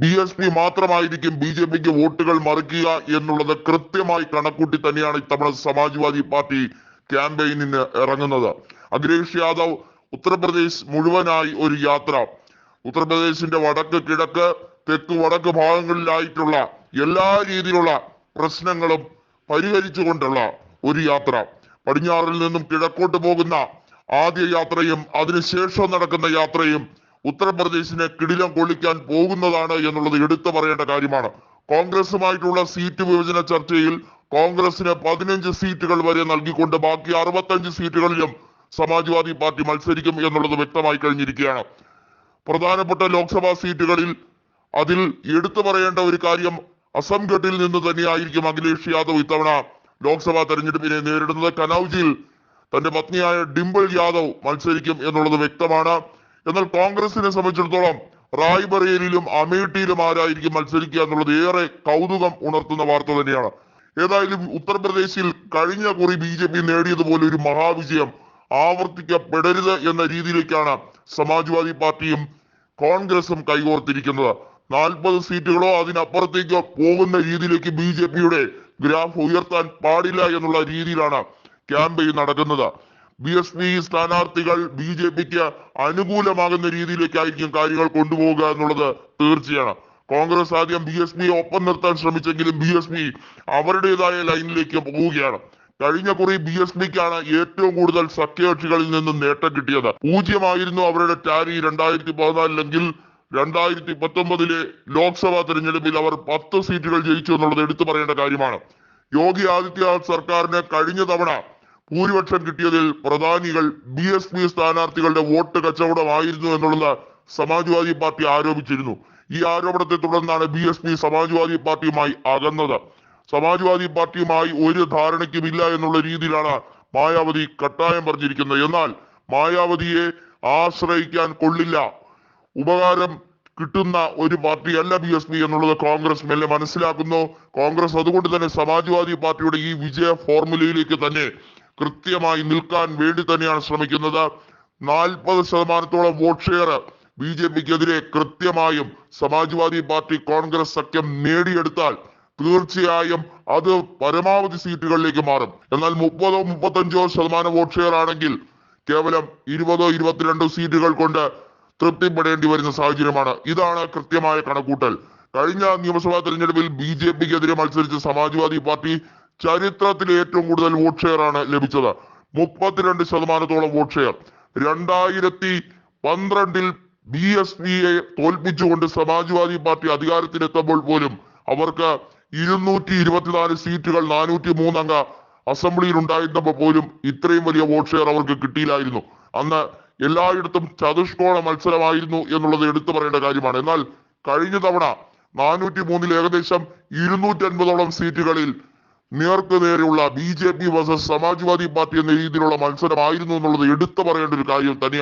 P മാത്രമായിരിക്കും J പിക്ക് വോട്ടുകൾ മറിക്കുക എന്നുള്ളത് കൃത്യമായി കണക്കൂട്ടി തന്നെയാണ് ഇത്തവണ സമാജ്വാദി പാർട്ടി ക്യാമ്പയിനിന് ഇറങ്ങുന്നത്. അഖിലേഷ് യാദവ് ഉത്തർപ്രദേശ് മുഴുവനായി ഒരു യാത്ര. ഉത്തർപ്രദേശിന്റെ വടക്ക് കിഴക്ക് തെക്ക് വടക്ക് ഭാഗങ്ങളിലായിട്ടുള്ള എല്ലാ രീതിയിലുള്ള പ്രശ്നങ്ങളും പരിഹരിച്ചുകൊണ്ടുള്ള ഒരു യാത്ര. പടിഞ്ഞാറിൽ നിന്നും കിഴക്കോട്ട് പോകുന്ന ആദ്യ യാത്രയും അതിനുശേഷം നടക്കുന്ന യാത്രയും ഉത്തർപ്രദേശിനെ കിടിലം കൊള്ളിക്കാൻ പോകുന്നതാണ് എന്നുള്ളത് എടുത്തു പറയേണ്ട കാര്യമാണ്. കോൺഗ്രസുമായിട്ടുള്ള സീറ്റ് വിഭജന ചർച്ചയിൽ കോൺഗ്രസിന് പതിനഞ്ച് സീറ്റുകൾ വരെ നൽകിക്കൊണ്ട് ബാക്കി അറുപത്തഞ്ച് സീറ്റുകളിലും സമാജ്വാദി പാർട്ടി മത്സരിക്കും എന്നുള്ളത് വ്യക്തമായി കഴിഞ്ഞിരിക്കുകയാണ്. പ്രധാനപ്പെട്ട ലോക്സഭാ സീറ്റുകളിൽ അതിൽ എടുത്തു പറയേണ്ട ഒരു കാര്യം അസംഘട്ടിൽ നിന്ന് തന്നെയായിരിക്കും അഖിലേഷ് യാദവ് ഇത്തവണ ലോക്സഭാ തെരഞ്ഞെടുപ്പിനെ നേരിടുന്നത്. കനൌജിൽ തന്റെ പത്നിയായ ഡിംപിൾ യാദവ് മത്സരിക്കും എന്നുള്ളത് വ്യക്തമാണ്. എന്നാൽ കോൺഗ്രസിനെ സംബന്ധിച്ചിടത്തോളം റായ്ബറേലിയിലും അമേഠിയിലും ആരായിരിക്കും മത്സരിക്കുക എന്നുള്ളത് ഏറെ കൗതുകം ഉണർത്തുന്ന വാർത്ത തന്നെയാണ്. ഏതായാലും ഉത്തർപ്രദേശിൽ കഴിഞ്ഞ കുറി ബി ജെ പി നേടിയതുപോലെ ഒരു മഹാവിജയം ആവർത്തിക്കപ്പെടരുത് എന്ന രീതിയിലേക്കാണ് സമാജ്വാദി പാർട്ടിയും കോൺഗ്രസും കൈകോർത്തിരിക്കുന്നത്. നാൽപ്പത് സീറ്റുകളോ അതിനപ്പുറത്തേക്കോ പോകുന്ന രീതിയിലേക്ക് ബി ജെ പിയുടെ ഗ്രാഫ് ഉയർത്താൻ പാടില്ല എന്നുള്ള രീതിയിലാണ് ക്യാമ്പയിൻ നടക്കുന്നത്. പി സ്ഥാനാർത്ഥികൾ ജെ പിക്ക് അനുകൂലമാകുന്ന രീതിയിലേക്കായിരിക്കും കാര്യങ്ങൾ കൊണ്ടുപോവുക എന്നുള്ളത് തീർച്ചയാണ്. കോൺഗ്രസ് ആദ്യം എസ് പിയെ ഒപ്പം നിർത്താൻ ശ്രമിച്ചെങ്കിലും പി അവരുടേതായ ലൈനിലേക്ക് പോവുകയാണ്. കഴിഞ്ഞ കുറി എസ് പിക്കാണ് ഏറ്റവും കൂടുതൽ സഖ്യകക്ഷികളിൽ നിന്നും നേട്ടം കിട്ടിയത്. പൂജ്യമായിരുന്നു അവരുടെ ടാലി രണ്ടായിരത്തി പതിനാലിലെങ്കിൽ രണ്ടായിരത്തി പത്തൊമ്പതിലെ ലോക്സഭാ തെരഞ്ഞെടുപ്പിൽ അവർ പത്ത് സീറ്റുകൾ ജയിച്ചു എന്നുള്ളത് എടുത്തു പറയേണ്ട കാര്യമാണ്. യോഗി ആദിത്യനാഥ് സർക്കാരിന് കഴിഞ്ഞ തവണ ഭൂരിപക്ഷം കിട്ടിയതിൽ പ്രധാനികൾ ബി എസ് പി സ്ഥാനാർത്ഥികളുടെ വോട്ട് കച്ചവടമായിരുന്നു എന്നുള്ളത് സമാജ്വാദി പാർട്ടി ആരോപിച്ചിരുന്നു. ഈ ആരോപണത്തെ തുടർന്നാണ് ബി എസ് പി സമാജ്വാദി പാർട്ടിയുമായി അകന്നത്. സമാജ്വാദി പാർട്ടിയുമായി ഒരു ധാരണയ്ക്കുമില്ല എന്നുള്ള രീതിയിലാണ് മായാവതി കട്ടായം പറഞ്ഞിരിക്കുന്നത്. എന്നാൽ മായാവതിയെ ആശ്രയിക്കാൻ കൊള്ളില്ല. ഉപകാരം കിട്ടുന്ന ഒരു പാർട്ടിയല്ല ബി എസ് പി എന്നുള്ളത് കോൺഗ്രസ് മെല്ലെ മനസ്സിലാക്കുന്നു. കോൺഗ്രസ് അതുകൊണ്ട് തന്നെ സമാജ്വാദി പാർട്ടിയുടെ ഈ വിജയ ഫോർമുലയിലേക്ക് തന്നെ കൃത്യമായി നിൽക്കാൻ വേണ്ടി തന്നെയാണ് ശ്രമിക്കുന്നത്. നാൽപ്പത് ശതമാനത്തോളം വോട്ട് ഷെയർ ബി ജെ പിക്കെതിരെ കൃത്യമായും സമാജ്വാദി പാർട്ടി കോൺഗ്രസ് സഖ്യം നേടിയെടുത്താൽ തീർച്ചയായും അത് പരമാവധി സീറ്റുകളിലേക്ക് മാറും. എന്നാൽ മുപ്പതോ മുപ്പത്തഞ്ചോ ശതമാനം വോട്ട് ഷെയർ ആണെങ്കിൽ കേവലം ഇരുപതോ ഇരുപത്തിരണ്ടോ സീറ്റുകൾ കൊണ്ട് തൃപ്തിപ്പെടേണ്ടി വരുന്ന സാഹചര്യമാണ്. ഇതാണ് കൃത്യമായ കണക്കൂട്ടൽ. കഴിഞ്ഞ നിയമസഭാ തെരഞ്ഞെടുപ്പിൽ ബി ജെ പിക്കെതിരെ മത്സരിച്ച സമാജ്വാദി പാർട്ടി ചരിത്രത്തിൽ ഏറ്റവും കൂടുതൽ വോട്ട് ഷെയർ ആണ് ലഭിച്ചത്. മുപ്പത്തിരണ്ട് ശതമാനത്തോളം വോട്ട് ഷെയർ രണ്ടായിരത്തി പന്ത്രണ്ടിൽ ബി എസ് പിയെ തോൽപ്പിച്ചുകൊണ്ട് സമാജ്വാദി പാർട്ടി അധികാരത്തിലെത്തുമ്പോൾ പോലും അവർക്ക് ഇരുന്നൂറ്റി ഇരുപത്തിനാല് സീറ്റുകൾ നാനൂറ്റി മൂന്നംഗ അസംബ്ലിയിൽ ഉണ്ടായിരുന്നപ്പോൾ പോലും ഇത്രയും വലിയ വോട്ട് ഷെയർ അവർക്ക് കിട്ടിയില്ലായിരുന്നു. അന്ന് എല്ലായിടത്തും ചതുഷ്കോണ മത്സരമായിരുന്നു എന്നുള്ളത് എടുത്തു പറയേണ്ട കാര്യമാണ്. എന്നാൽ കഴിഞ്ഞ തവണ നാനൂറ്റി മൂന്നിൽ ഏകദേശം ഇരുന്നൂറ്റി അൻപതോളം സീറ്റുകളിൽ നേർക്ക് നേരെയുള്ള പി വേഴ്സസ് സമാജ്വാദി പാർട്ടി എന്ന രീതിയിലുള്ള മത്സരമായിരുന്നു എന്നുള്ളത് എടുത്തു പറയേണ്ട ഒരു കാര്യം തന്നെയാണ്.